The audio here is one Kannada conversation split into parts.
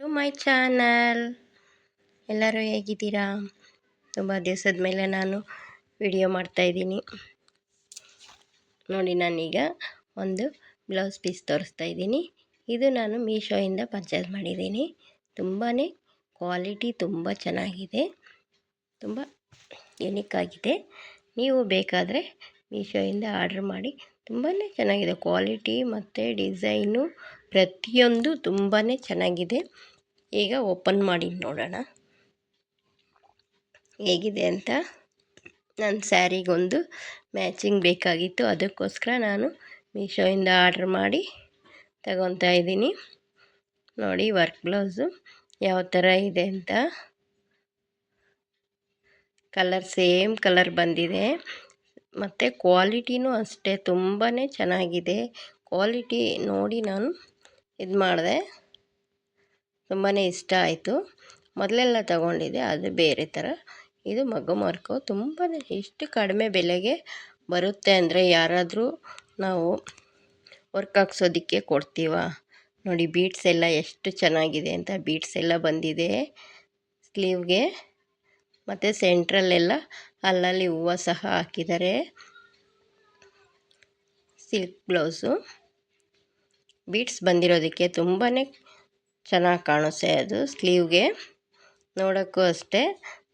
ಟು ಮೈ ಚಾನಲ್ ಎಲ್ಲರೂ ಹೇಗಿದ್ದೀರಾ? ತುಂಬ ದಿವಸದ ಮೇಲೆ ನಾನು ವಿಡಿಯೋ ಮಾಡ್ತಾಯಿದ್ದೀನಿ ನೋಡಿ, ನಾನೀಗ ಒಂದು ಬ್ಲೌಸ್ ಪೀಸ್ ತೋರಿಸ್ತಾ ಇದ್ದೀನಿ. ಇದು ನಾನು ಮೀಶೋಯಿಂದ ಪರ್ಚೇಸ್ ಮಾಡಿದ್ದೀನಿ. ತುಂಬಾ ಕ್ವಾಲಿಟಿ ತುಂಬ ಚೆನ್ನಾಗಿದೆ. ತುಂಬ ಯುನಿಕ್ ಆಗಿದೆ. ನೀವು ಬೇಕಾದರೆ ಮೀಶೋಯಿಂದ ಆರ್ಡ್ರ್ ಮಾಡಿ. ತುಂಬಾ ಚೆನ್ನಾಗಿದೆ. ಕ್ವಾಲಿಟಿ ಮತ್ತು ಡಿಸೈನು ಪ್ರತಿಯೊಂದು ತುಂಬಾ ಚೆನ್ನಾಗಿದೆ. ಈಗ ಓಪನ್ ಮಾಡಿ ನೋಡೋಣ. ಹೇಗಿದೆ ಅಂತ? ನನ್ನ ಸ್ಯಾರಿಗೊಂದು ಮ್ಯಾಚಿಂಗ್ ಬೇಕಾಗಿತ್ತು. ಅದಕ್ಕೋಸ್ಕರ ನಾನು ಮೀಶೋಯಿಂದ ಆರ್ಡ್ರ್ ಮಾಡಿ ತಗೊತಾ ಇದ್ದೀನಿ. ನೋಡಿ, ವರ್ಕ್ ಬ್ಲೌಸು ಯಾವ ಥರ ಇದೆ ಅಂತ. ಕಲರ್ ಸೇಮ್ ಕಲರ್ ಬಂದಿದೆ. ಮತ್ತು ಕ್ವಾಲಿಟಿನೂ ಅಷ್ಟೇ ತುಂಬಾ ಚೆನ್ನಾಗಿದೆ. ಕ್ವಾಲಿಟಿ ನೋಡಿ ನಾನು ಇದು ಮಾಡಿದೆ. ತುಂಬಾ ಇಷ್ಟ ಆಯಿತು. ಮೊದಲೆಲ್ಲ ತಗೊಂಡಿದ್ದೆ, ಅದು ಬೇರೆ ಥರ ಇದು ಮಗ್ಗು ಮಾರ್ಕು. ತುಂಬಾ ಎಷ್ಟು ಕಡಿಮೆ ಬೆಲೆಗೆ ಬರುತ್ತೆ ಅಂದರೆ ಯಾರಾದರೂ ನಾವು ವರ್ಕ್ ಹಾಕ್ಸೋದಕ್ಕೆ ಕೊಡ್ತೀವ. ನೋಡಿ, ಬೀಟ್ಸ್ ಎಲ್ಲ ಎಷ್ಟು ಚೆನ್ನಾಗಿದೆ ಅಂತ. ಬೀಟ್ಸ್ ಎಲ್ಲ ಬಂದಿದೆ ಸ್ಲೀವ್ಗೆ. ಮತ್ತು ಸೆಂಟ್ರಲ್ಲೆಲ್ಲ ಅಲ್ಲಲ್ಲಿ ಹೂವು ಸಹ ಹಾಕಿದ್ದಾರೆ. Silk blouse. ಬೀಟ್ಸ್ ಬಂದಿರೋದಕ್ಕೆ ತುಂಬಾ ಚೆನ್ನಾಗಿ ಕಾಣಿಸ್ತೆ ಅದು, ಸ್ಲೀವ್ಗೆ. ನೋಡೋಕ್ಕೂ ಅಷ್ಟೇ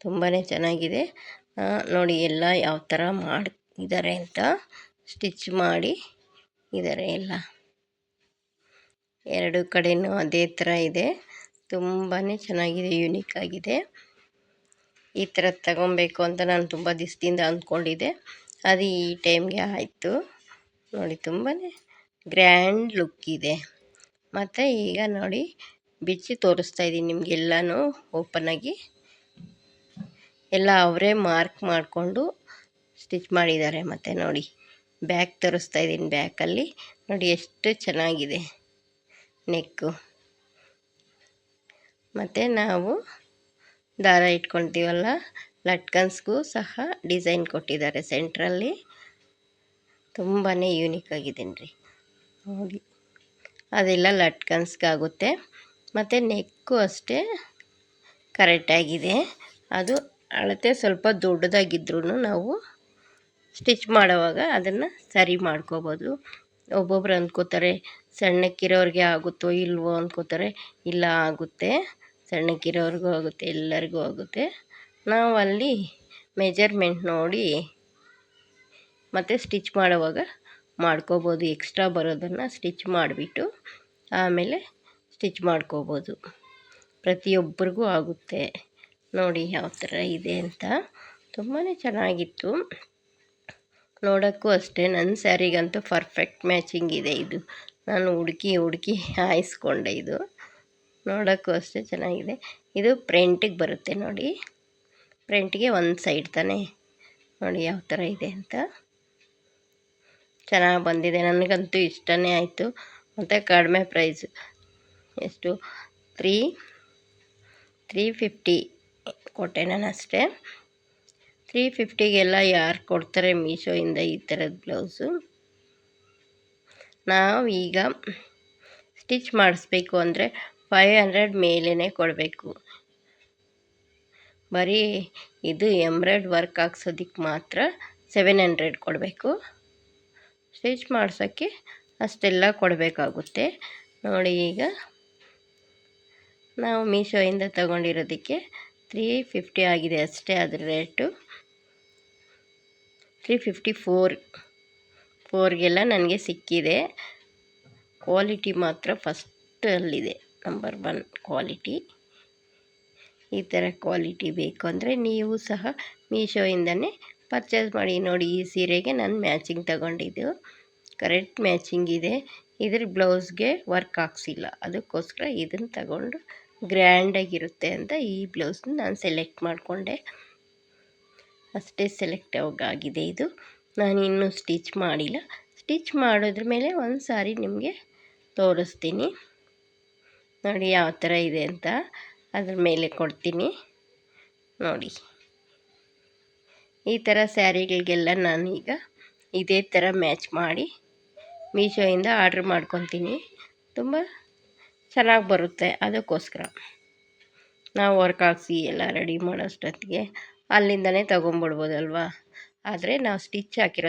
ತುಂಬಾ ಚೆನ್ನಾಗಿದೆ. ನೋಡಿ ಎಲ್ಲ ಯಾವ ಥರ ಮಾಡಿದ್ದಾರೆ ಅಂತ. ಸ್ಟಿಚ್ ಮಾಡಿ ಇದ್ದಾರೆ ಎಲ್ಲ. ಎರಡು ಕಡೆಯೂ ಅದೇ ಥರ ಇದೆ. ತುಂಬಾ ಚೆನ್ನಾಗಿದೆ, ಯೂನಿಕ್ ಆಗಿದೆ. ಈ ಥರ ತಗೊಬೇಕು ಅಂತ ನಾನು ತುಂಬ ದಿವಸದಿಂದ ಅಂದ್ಕೊಂಡಿದ್ದೆ ಅದು ಈ ಟೈಮ್ಗೆ ಆಯಿತು. ನೋಡಿ ತುಂಬಾ ಗ್ರ್ಯಾಂಡ್ ಲುಕ್ ಇದೆ. ಮತ್ತು ಈಗ ನೋಡಿ ಬಿಚ್ಚಿ ತೋರಿಸ್ತಾ ಇದ್ದೀನಿ ನಿಮಗೆಲ್ಲನೂ ಆಗಿ. ಎಲ್ಲ ಅವರೇ ಮಾರ್ಕ್ ಮಾಡಿಕೊಂಡು ಸ್ಟಿಚ್ ಮಾಡಿದ್ದಾರೆ ಮತ್ತು ನೋಡಿ. ಬ್ಯಾಕ್ ತೋರಿಸ್ತಾ ಇದ್ದೀನಿ ಬ್ಯಾಕಲ್ಲಿ ನೋಡಿ ಎಷ್ಟು ಚೆನ್ನಾಗಿದೆ ನೆಕ್ಕು. ಮತ್ತು ನಾವು ದಾರ ಇಟ್ಕೊಳ್ತೀವಲ್ಲ ಲಟ್ಕನ್ಸ್ಗೂ ಸಹ ಡಿಸೈನ್ ಕೊಟ್ಟಿದ್ದಾರೆ ಸೆಂಟ್ರಲ್ಲಿ. ತುಂಬಾ ಯೂನಿಕ್ ಆಗಿದೆ ರೀ ನೋಡಿ ಅದೆಲ್ಲ ಲಟ್ಕನ್ಸ್ಗಾಗುತ್ತೆ. ಮತ್ತು ನೆಕ್ಕು ಅಷ್ಟೇ ಕರೆಕ್ಟಾಗಿದೆ. ಅದು ಅಳತೆ ಸ್ವಲ್ಪ ದೊಡ್ಡದಾಗಿದ್ರೂ ನಾವು ಸ್ಟಿಚ್ ಮಾಡುವಾಗ ಅದನ್ನು ಸರಿ ಮಾಡ್ಕೋಬೋದು. ಒಬ್ಬೊಬ್ರು ಅಂದ್ಕೋತಾರೆ ಸಣ್ಣಕ್ಕಿರೋರಿಗೆ ಆಗುತ್ತೋ ಇಲ್ವೋ ಅಂದ್ಕೋತಾರೆ ಇಲ್ಲ ಆಗುತ್ತೆ. ಸಣ್ಣಕ್ಕಿರೋರಿಗೂ ಆಗುತ್ತೆ, ಎಲ್ಲರಿಗೂ ಆಗುತ್ತೆ. ನಾವು ಅಲ್ಲಿ ಮೆಜರ್ಮೆಂಟ್ ನೋಡಿ ಮತ್ತು ಸ್ಟಿಚ್ ಮಾಡುವಾಗ ಮಾಡ್ಕೋಬೋದು ಎಕ್ಸ್ಟ್ರಾ ಬರೋದನ್ನು ಸ್ಟಿಚ್ ಮಾಡಿಬಿಟ್ಟು ಆಮೇಲೆ ಸ್ಟಿಚ್ ಮಾಡ್ಕೋಬೋದು. ಪ್ರತಿಯೊಬ್ಬರಿಗೂ ಆಗುತ್ತೆ. ನೋಡಿ ಯಾವ ಥರ ಇದೆ ಅಂತ. ತುಂಬಾ ಚೆನ್ನಾಗಿತ್ತು. ನೋಡೋಕ್ಕೂ ಅಷ್ಟೇ ನನ್ನ ಸ್ಯಾರಿಗಂತೂ ಪರ್ಫೆಕ್ಟ್ ಮ್ಯಾಚಿಂಗ್ ಇದೆ ಇದು. ನಾನು ಹುಡುಕಿ ಹುಡುಕಿ ಹಾಯಿಸ್ಕೊಂಡೆ ಇದು. ನೋಡೋಕ್ಕೂ ಅಷ್ಟೇ ಚೆನ್ನಾಗಿದೆ. ಇದು ಪ್ರಿಂಟಿಗೆ ಬರುತ್ತೆ ನೋಡಿ. ಪ್ರಿಂಟಿಗೆ ಒಂದು ಸೈಡ್ ತಾನೇ. ನೋಡಿ ಯಾವ ಥರ ಇದೆ ಅಂತ. ಚೆನ್ನಾಗಿ ಬಂದಿದೆ. ನನಗಂತೂ ಇಷ್ಟನೇ ಆಯಿತು. ಮತ್ತು ಕಡಿಮೆ ಪ್ರೈಸ್ ಎಷ್ಟು? ತ್ರೀ ತ್ರೀ ಫಿಫ್ಟಿ ಕೊಟ್ಟೆ ನಾನು ಅಷ್ಟೇ. ತ್ರೀ ಫಿಫ್ಟಿಗೆಲ್ಲ ಯಾರು ಕೊಡ್ತಾರೆ ಮೀಶೋಯಿಂದ ಈ ಥರದ ಬ್ಲೌಸು ನಾವು ಈಗ ಸ್ಟಿಚ್ ಮಾಡಿಸ್ಬೇಕು ಅಂದರೆ ಫೈವ್ ಹಂಡ್ರೆಡ್ ಮೇಲೇ ಕೊಡಬೇಕು. ಬರೀ ಇದು ಎಂಬ್ರಾಯ್ಡ್ ವರ್ಕ್ ಹಾಕ್ಸೋದಕ್ಕೆ ಮಾತ್ರ ಸೆವೆನ್ ಹಂಡ್ರೆಡ್ ಕೊಡಬೇಕು. ಸ್ಟಿಚ್ ಮಾಡ್ಸೋಕ್ಕೆ ಅಷ್ಟೆಲ್ಲ ಕೊಡಬೇಕಾಗುತ್ತೆ. ನೋಡಿ ಈಗ ನಾವು ಮೀಶೋಯಿಂದ ತಗೊಂಡಿರೋದಕ್ಕೆ ತ್ರೀ ಫಿಫ್ಟಿ ಆಗಿದೆ ಅಷ್ಟೇ ಅದರ ರೇಟು. ತ್ರೀ ಫಿಫ್ಟಿ ಫೋರ್ ಫೋರ್ಗೆಲ್ಲ ನನಗೆ ಸಿಕ್ಕಿದೆ. ಕ್ವಾಲಿಟಿ ಮಾತ್ರ ಫಸ್ಟಲ್ಲಿದೆ ನಂಬರ್ ಒನ್ ಕ್ವಾಲಿಟಿ. ಈ ಥರ ಕ್ವಾಲಿಟಿ ಬೇಕು ಅಂದರೆ ನೀವು ಸಹ ಮೀಶೋಯಿಂದನೇ ಪರ್ಚೇಸ್ ಮಾಡಿ ನೋಡಿ ಈ ಸೀರೆಗೆ ನಾನು ಮ್ಯಾಚಿಂಗ್ ತಗೊಂಡಿದ್ದು. ಕರೆಕ್ಟ್ ಮ್ಯಾಚಿಂಗ್ ಇದೆ. ಇದ್ರ ಬ್ಲೌಸ್ಗೆ ವರ್ಕ್ ಹಾಕ್ಸಿಲ್ಲ. ಅದಕ್ಕೋಸ್ಕರ ಇದನ್ನು ತಗೊಂಡು ಗ್ರ್ಯಾಂಡಾಗಿರುತ್ತೆ ಅಂತ ಈ ಬ್ಲೌಸ್ನ ನಾನು ಸೆಲೆಕ್ಟ್ ಮಾಡಿಕೊಂಡೆ. ಅಷ್ಟೇ ಸೆಲೆಕ್ಟ್ ಆಗಿದೆ ಇದು. ನಾನು ಇನ್ನೂ ಸ್ಟಿಚ್ ಮಾಡಿಲ್ಲ. ಸ್ಟಿಚ್ ಮಾಡೋದ್ರ ಮೇಲೆ ಒಂದು ಸಾರಿ ನಿಮಗೆ ತೋರಿಸ್ತೀನಿ. ನೋಡಿ ಯಾವ ಥರ ಇದೆ ಅಂತ. ಅದ್ರ ಮೇಲೆ ಕೊಡ್ತೀನಿ. ನೋಡಿ. ಈ ಥರ ಸ್ಯಾರಿಗಳಿಗೆಲ್ಲ ನಾನೀಗ ಇದೇ ಥರ ಮ್ಯಾಚ್ ಮಾಡಿ ಮೀಶೋಯಿಂದ ಆರ್ಡ್ರ್ ಮಾಡ್ಕೊತೀನಿ. ತುಂಬ ಚೆನ್ನಾಗಿ ಬರುತ್ತೆ ಅದಕ್ಕೋಸ್ಕರ. ನಾವು ವರ್ಕ್ ಹಾಕ್ಸಿ ಎಲ್ಲ ರೆಡಿ ಮಾಡೋಷ್ಟೊತ್ತಿಗೆ ಅಲ್ಲಿಂದನೇ ತೊಗೊಂಬಿಡ್ಬೋದಲ್ವಾ ಆದರೆ ನಾವು ಸ್ಟಿಚ್ ಹಾಕಿರೋ